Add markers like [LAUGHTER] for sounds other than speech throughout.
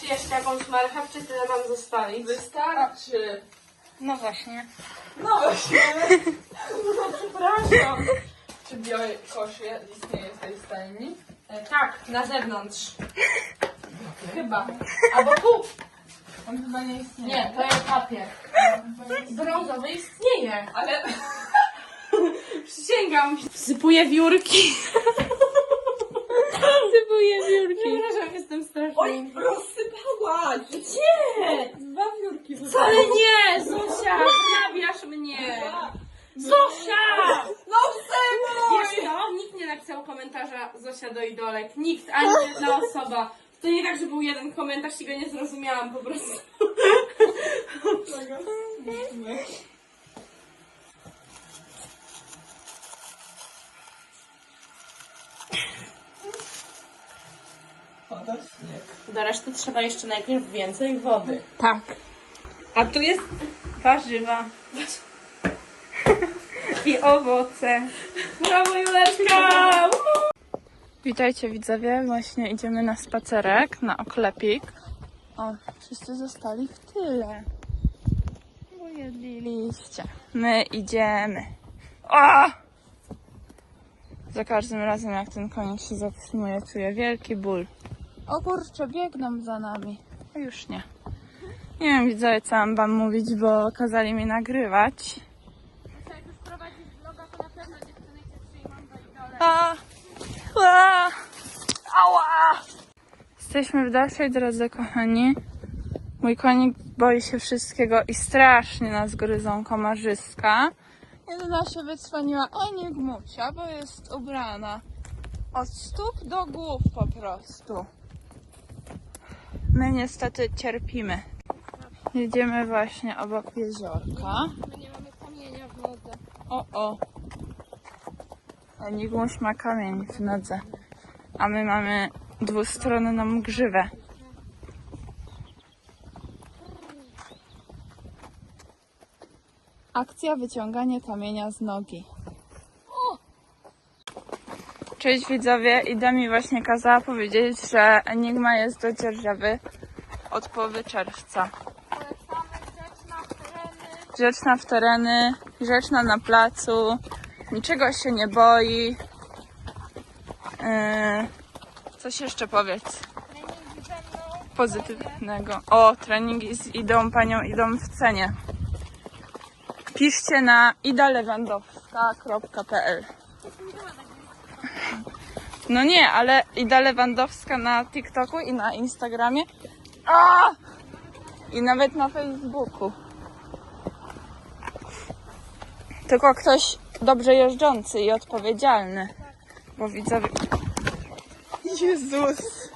Czy jeszcze jakąś marchew, czy tyle nam zostali? Wystarczy. No właśnie. No właśnie. No przepraszam. Czy białe kosze istnieje w tej stajni? E, tak, na zewnątrz. Chyba. Albo tu. On chyba nie istnieje. Nie, to jest papier. Brązowy istnieje. Ale... [LAUGHS] Przysięgam. Wsypuję wiórki. Wsypuję wiórki. Przepraszam, jestem straszna. Oj, rozsypałaś! Gdzie? Dwa wiórki Wcale nie, Zosia, wrabiasz mnie. Zosia! No! Wiesz co? Nikt nie napisał komentarza Zosia do idolek. Nikt, ani jedna osoba. To nie tak, że był jeden komentarz i go nie zrozumiałam po prostu. Pada śnieg. Do reszty trzeba jeszcze najpierw więcej wody. Tak. A tu jest warzywa. I owoce. Brawo Juleczka! Witajcie widzowie, właśnie idziemy na spacerek, na oklepik. O, wszyscy zostali w tyle. Bo jedli liście. My idziemy. O! Za każdym razem jak ten konik się zatrzymuje, czuję wielki ból. O kurczę, biegną za nami. A już nie. Nie wiem widzowie co mam wam mówić, bo kazali mi nagrywać. A! Ła! Ała! Jesteśmy w dalszej drodze, kochani. Mój konik boi się wszystkiego i strasznie nas gryzą komarzyska. Jedyna się wycwaniła Enigmusia, bo jest ubrana od stóp do głów po prostu. My niestety cierpimy. Jedziemy właśnie obok jeziorka. My nie mamy kamienia w nodze. O, o. Enigmuś ma kamień w nodze, a my mamy dwustronną grzywę. Akcja wyciąganie kamienia z nogi. Cześć widzowie, Ida mi właśnie kazała powiedzieć, że Enigma jest do dzierżawy od połowy czerwca. Grzeczna w tereny, grzeczna na placu, niczego się nie boi. Yy, coś jeszcze powiedz pozytywnego. O, treningi z Idą, panią Idą w cenie. Piszcie na idalewandowska.pl No nie, ale Ida Lewandowska na TikToku i na Instagramie. A! I nawet na Facebooku. Tylko ktoś dobrze jeżdżący i odpowiedzialny. Bo widzowie. Jezus!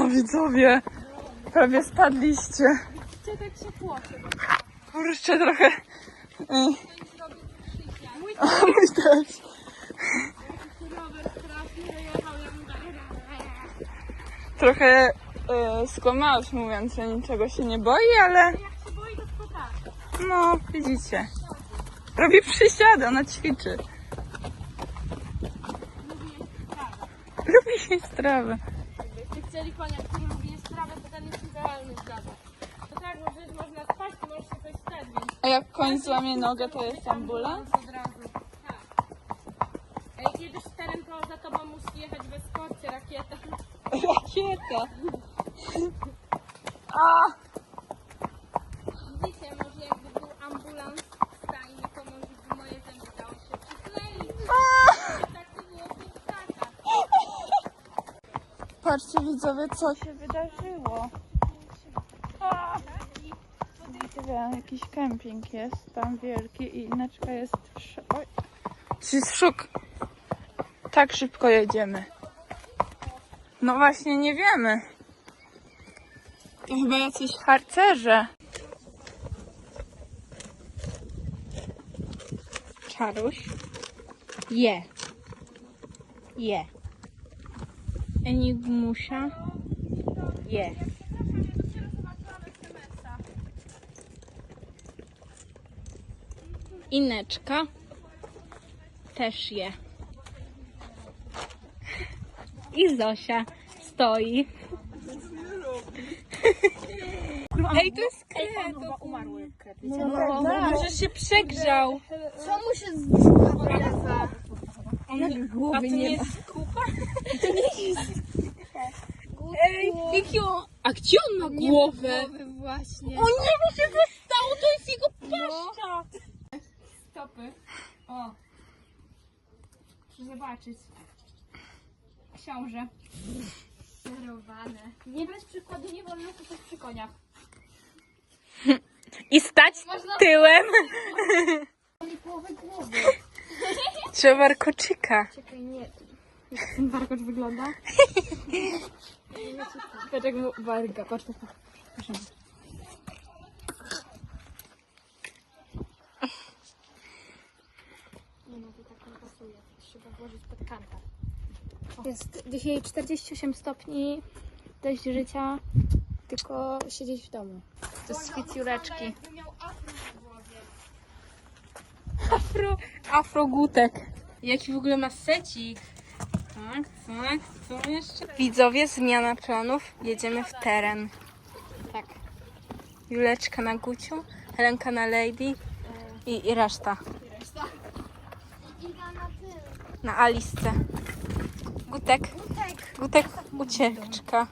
O, widzowie! Prawie spadliście. Gdzie tak się płoszy? Kurczę, trochę. Mój [LAUGHS] też. Trochę e, skłamałeś mówiąc, że niczego się nie boi, ale Jak się boi, to spotaka. no, widzicie. Robi przysiady, ona ćwiczy. Lubi jej strawę. Jakbyście chcieli konia, który lubi jeść trawę, to ten jest idealny zgadza. To tak, żyć można spać, to możesz się coś stać, więc A jak koń złamie nogę, to jest ambulans? od razu. Tak. A jak jedziesz w teren, to za tobą musi jechać w eskorcie rakieta. Rakieta. A! Widzicie, może jakby był ambulans w stajni, to może by moje zęby dało się przykleić. Tak to byłoby ptaka. Patrzcie widzowie, co się wydarzyło. A! Widzicie, jakiś kemping jest tam wielki i inaczka jest w. Oj. Jest szuk. Tak szybko jedziemy. No właśnie, nie wiemy. To chyba jacyś harcerze. Czaruś. Je. Je. Enigmusia. Je. Ineczka. Też je. I Zosia stoi. Ej, to jest kret. Umarły kret. No, może się przegrzał. Co mu się zdarza? A to nie jest kupa? Ej, jaki on... A gdzie on ma głowę? Właśnie. O nie, co się to stało? To jest jego paszcza. Stopy. O. Muszę zobaczyć. Książę. Sterowane. Nie brać przykładu, nie wolno to przy koniach. I stać tyłem. Nie połowę głowy. Trzeba warkoczyka. Czekaj, nie. Jak ten warkocz wygląda? Patrz jak mu warga, patrz, patrz, patrz. Nie no, to tak nie pasuje. Trzeba włożyć pod kartę. Jest dzisiaj 48 stopni, dość życia, tylko siedzieć w domu. To jest świt Jureczki. Afro, afrogutek. Jaki w ogóle ma secik. Tak, tak, co jeszcze? Widzowie, zmiana planów. Jedziemy w teren. Tak. Juleczka na Guciu, Helenka na Lady i, i reszta. Na Alisce. Gutek. Gutek ucieczka.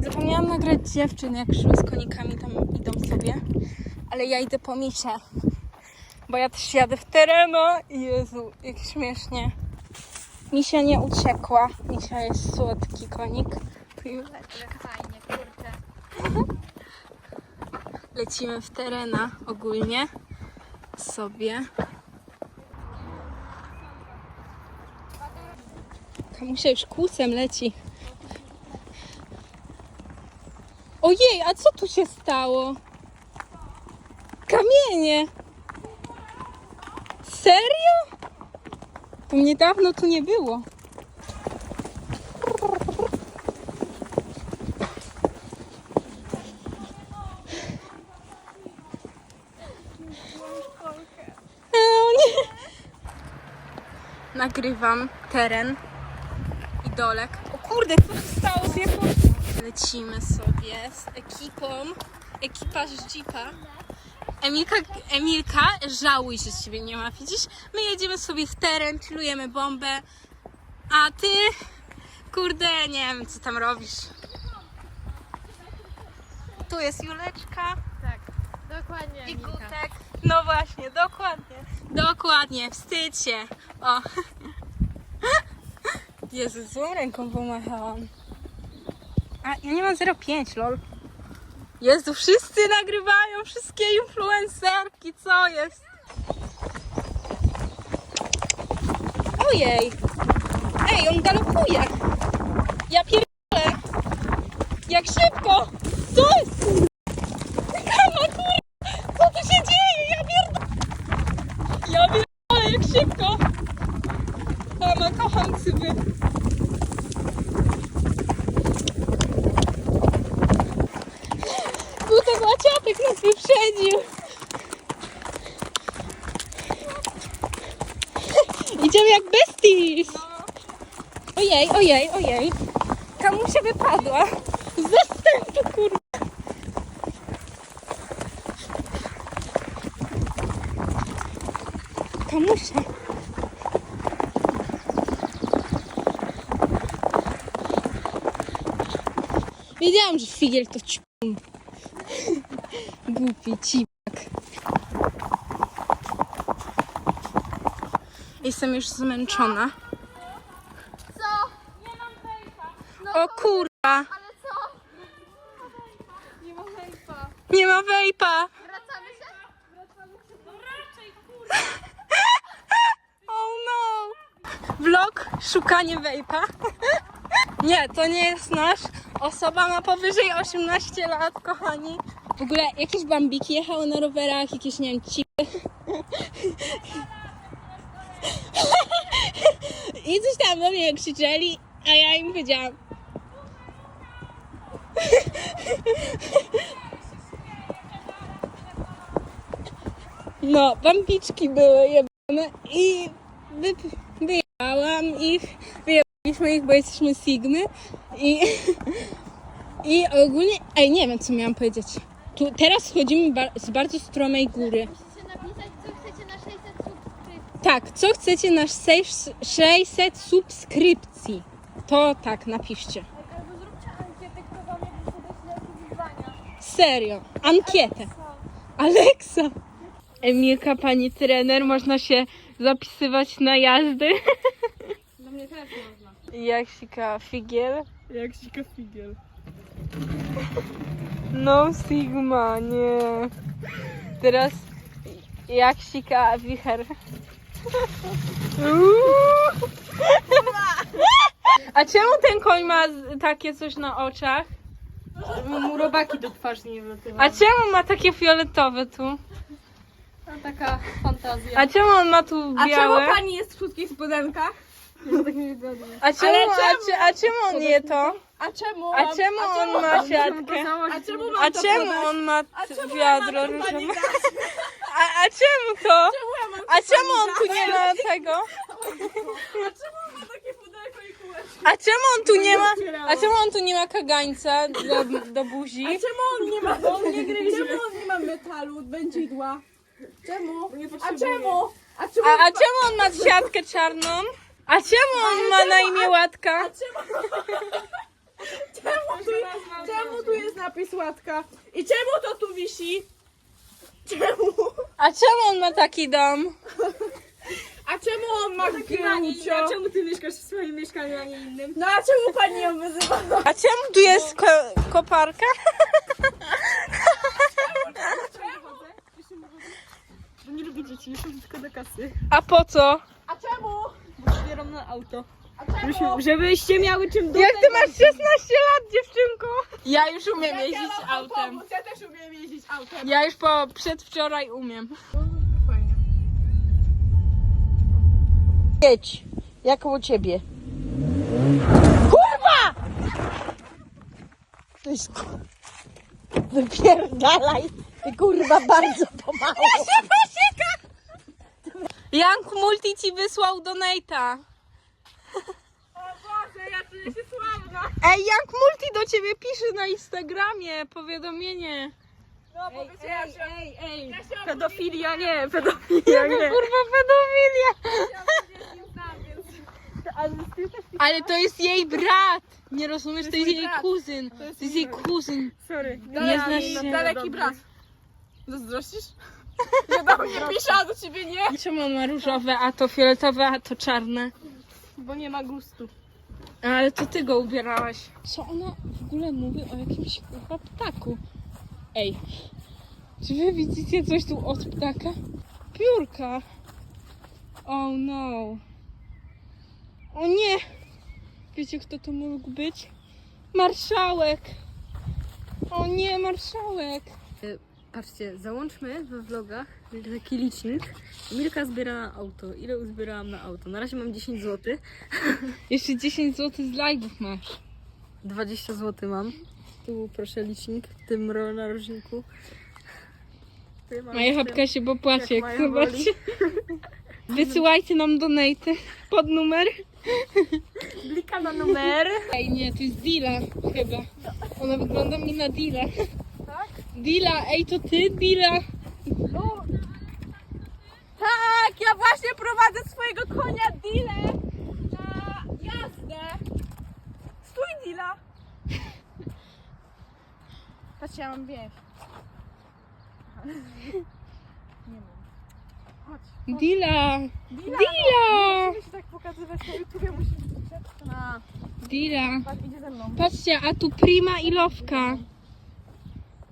Zapomniałam nagrać dziewczyn, jak szły z konikami, tam idą sobie. Ale ja idę po misie. Bo ja też jadę w tereno i Jezu, jak śmiesznie. Misia nie uciekła. Misia jest słodki konik. Fajnie, kurczę. Lecimy w terena ogólnie sobie. Kamusia już kłusem leci. Ojej, a co tu się stało? Kamienie! Serio? To mnie dawno tu nie było. Nie. Nagrywam teren dolek. O kurde, co się stało z jaką... Lecimy sobie z ekipą. Ekipa z Jeepa. Emilka, Emilka, żałuj, że z ciebie nie ma, widzisz? My jedziemy sobie w teren, chillujemy bombę, a ty, kurde, nie wiem, co tam robisz. Tu jest Juleczka. Tak, dokładnie. I Emilka. gutek. No właśnie, dokładnie. Dokładnie, wstydź się. O. Jezu, złą ręką pomachałam. A ja nie mam 0,5, lol. Jezu, wszyscy nagrywają, wszystkie influencerki, co jest? Ojej. Ej, on galopuje. Ja pierdolę. Jak szybko. Co jest? kur- Kama, kur... Co tu się dzieje? Ja pierdolę. Ja pierdolę, jak szybko. Mama, kocham cyby. Gutek łaciatek nas wyprzedził. Idziemy jak besties. Ojej, ojej, ojej. Kamusia wypadła. Z zastępu, kurwa. Kamusia. Wiedziałam, że figiel to ćpun. Głupi cipak. Jestem już zmęczona. Co? O kurwa, Ale co? Nie ma hejpa. nie ma wejpa. Wracamy się? [LAUGHS] Oh no! Vlog szukanie wejpa. [LAUGHS] Nie, to nie jest nasz. Osoba ma powyżej 18 lat, kochani. W ogóle jakieś bambiki jechały na rowerach, jakieś nie wiem, cipy. [LAUGHS] I coś tam do mnie krzyczeli, a ja im powiedziałam. [LAUGHS] No, bambiczki były jebane i wy, wyjechałam ich, wyjechaliśmy ich, bo jesteśmy Sigmy i, [LAUGHS] I ogólnie, ej, nie wiem co miałam powiedzieć. Tu, teraz schodzimy ba- z bardzo stromej góry. Musicie napisać, co chcecie na 600 subskrypcji. Tak, co chcecie na sześć- 600 subskrypcji? To tak, napiszcie. Albo zróbcie ankietę, kto wam jakby podeśle jakieś wyzwania. Serio, ankietę. Aleksa. Emilka, pani trener, można się zapisywać na jazdy. [LAUGHS] Do mnie też można. Jak sika figiel? Jak sika figiel. No Sigma, nie. Teraz jak sika wicher. Uuu. A czemu ten koń ma takie coś na oczach? Mu robaki do twarzy nie wlatywają. A czemu ma takie fioletowe tu? A taka fantazja. A czemu on ma tu A białe? czemu pani jest w krótkich spodenkach? A czemu, a, cze- a czemu on je to? A czemu? A czemu on ma siatkę? A czemu A czemu on ma czemu wiadro różowe? A, a czemu to? Czemu A czemu on tu nie ma tego? A czemu on ma takie pudełko i kółeczko? A czemu on tu nie ma, a czemu on tu nie ma kagańca do, do buzi? A czemu on nie ma, on nie gryzie? Czemu on nie ma metalu, wędzidła? Czemu? A czemu? A czemu? A, a czemu on ma siatkę czarną? A czemu on ma na imię Łatka? Czemu tu, czemu tu jest napis łatka? I czemu to tu wisi? Czemu? A czemu on ma taki dom? A czemu on ma grycio? Czemu ty mieszkasz w swoim mieszkaniu, a nie innym? No a czemu pani ją wyzywa? A czemu tu jest ko- koparka? Bo nie lubię dzieci, już tylko do kasy. A po co? A czemu? Na auto. Żebyście miały czym do Jak ty masz 16 lat, dziewczynko? Ja już umiem Ja jeździć autem. pomóc, Ja też umiem jeździć autem. Ja już po przedwczoraj umiem. Jedź, jak u ciebie. Kurwa! To jest... Wypierdalaj, ty kurwa bardzo pomału. Jank Multi ci wysłał donate'a. O Boże, ja czuję się sławna. Ej, Jank Multi do ciebie pisze na Instagramie powiadomienie. No powiedzcie, ja się... Ej, ej, pedofilia nie, pedofilia nie. Kurwa pedofilia. Ja się nie znam, więc... Ale to jest jej brat. Nie rozumiesz, to jest jej brat. kuzyn. To jest jej kuzyn. Sorry. Nie znasz się. Daleki brat. Zazdrościsz? Że do mnie pisze, a do ciebie nie? Czemu on ma różowe, a to fioletowe, a to czarne? Bo nie ma gustu. Ale to ty go ubierałaś. Co ona w ogóle mówi o jakimś kurwa ptaku? Ej, czy wy widzicie coś tu od ptaka? Piórka. Oh no. O nie! Wiecie kto to mógł być? Marszałek! O nie, marszałek! Patrzcie, załączmy we vlogach taki licznik. Milka zbiera na auto. Ile uzbierałam na auto? Na razie mam 10 zł. [LAUGHS] Jeszcze 10 zł z live'ów masz. 20 zł mam. Tu proszę licznik w tym ro- narożniku. Ty Moja chabka się popłacie, jak zobaczy. [LAUGHS] Wysyłajcie nam donaty pod numer. Blika na numer. Ej, nie, to jest Dila chyba. Ona wygląda mi na Dila. Tak? Dila, ej, to ty, Dila. Ja właśnie prowadzę swojego konia Dilę na jazdę. Stój Dila. Patrzcie, ja mam wieś. Dila. Dila! Dila. Muszę się tak pokazywać na YouTubie, musi A, Dila. patrz, idzie ze mną. Patrzcie, a tu Prima i Lowka.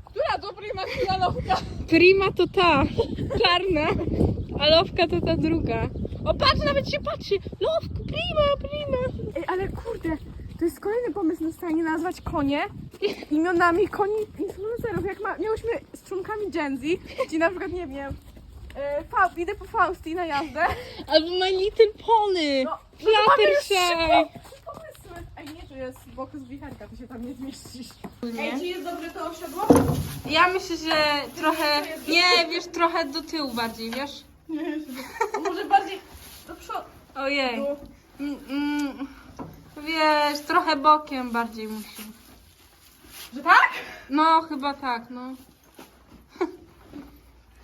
Która to prima chwilowka? Prima to ta, czarna, a Lowka to ta druga. O, patrz, nawet się patrzy. Lowka, Prima, Prima. Ej, ale kurde, to jest kolejny pomysł na stanie nazwać konie imionami koni influencerów. Jak ma, miałyśmy z członkami Gen Z, czyli na przykład, nie wiem, e, fa, idę po Fausti na jazdę. Albo My Little Pony. No, Fluttershy. pomysły. Ej, nie, tu jest bokus wicharka, ty się tam nie zmieścisz. Ej, czy jest dobre to osiodło? Ja myślę, że trochę, nie, wiesz, trochę do tyłu bardziej, wiesz? Może bardziej do przodu. Ojej. Mm, mm, wiesz, trochę bokiem bardziej musi. Że tak? No, chyba tak, no. [LAUGHS]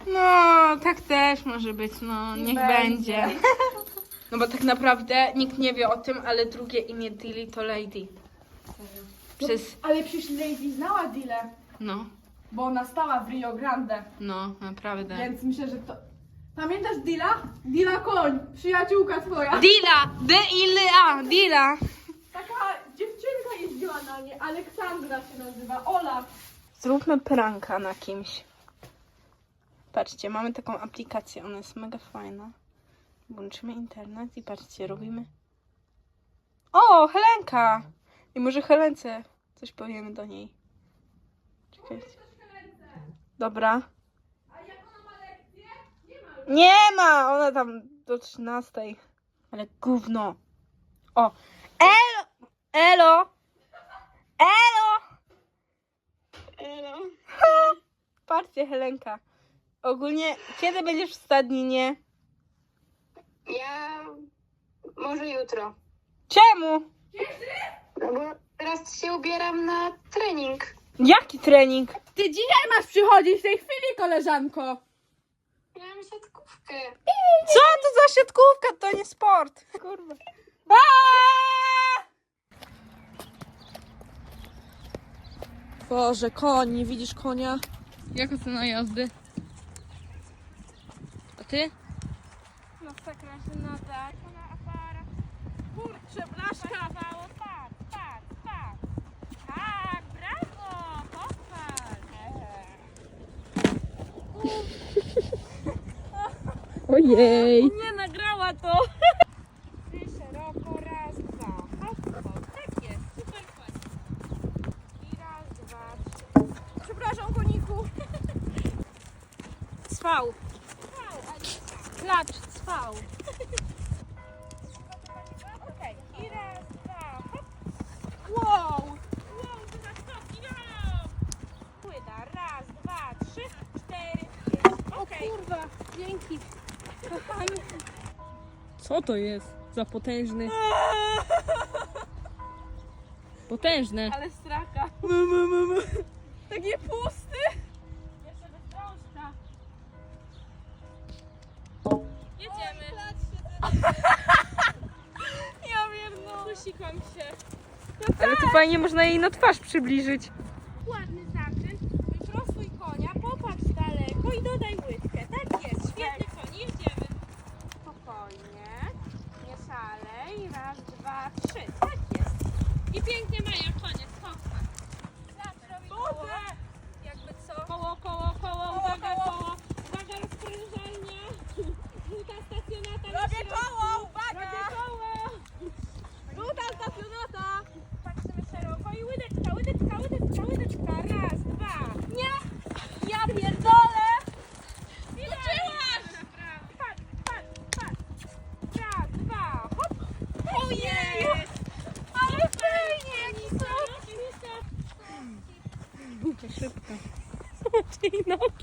No, tak też może być, no, niech będzie. [LAUGHS] No bo tak naprawdę nikt nie wie o tym, ale drugie imię Dilly to Lady. Przez, Ale przecież Lady znała Dile, no, bo ona stała w Rio Grande, no, naprawdę. więc myślę, że to... Pamiętasz Dila? Dila Koń, przyjaciółka twoja. Dila! D-I-L-A! Dila! Taka dziewczynka jeździła na nie, Aleksandra się nazywa, Ola. Zróbmy pranka na kimś. Patrzcie, mamy taką aplikację, ona jest mega fajna. Włączymy internet i patrzcie, robimy. O, Helenka! I może Helence coś powiemy do niej. Czekajcie. Dobra. Nie ma! Ona tam do 13. Ale gówno. O! Elo! Elo! Elo! Elo. Patrzcie, Helenka. Ogólnie, kiedy będziesz w stadninie? Ja może jutro. Czemu? No bo teraz się ubieram na trening. Jaki trening? Ty dzisiaj masz przychodzić w tej chwili, koleżanko. Miałam siatkówkę. Co to za siatkówka? To nie sport. Kurwa. Aaaa! Boże, koń, nie widzisz konia? Jak ocena jazdy? A ty? Masakra się nada. Na aparat. Kurczę, blaszka. Patrz, patrz, patrz, patrz. Tak, brawo, pochwal. Ojej. Nie nagrała to. Trzy szeroko, raz, dwa. Hop, hop. Tak jest, super fajnie. I raz, dwa, trzy. Przepraszam, koniku. Cwał. Klacz, cwał. Okej, i raz, dwa, hop. Wow. Wow, to na stopki, no! Płyta, raz, dwa, trzy, cztery, pięć. Okej. Kurwa, dzięki. Co to jest za potężny? Potężne. Ale straka. Takie pusty. Jeszcze bez drążka. Jedziemy. Ja wiem, no. Posikam się. Ale tu fajnie można jej na twarz przybliżyć.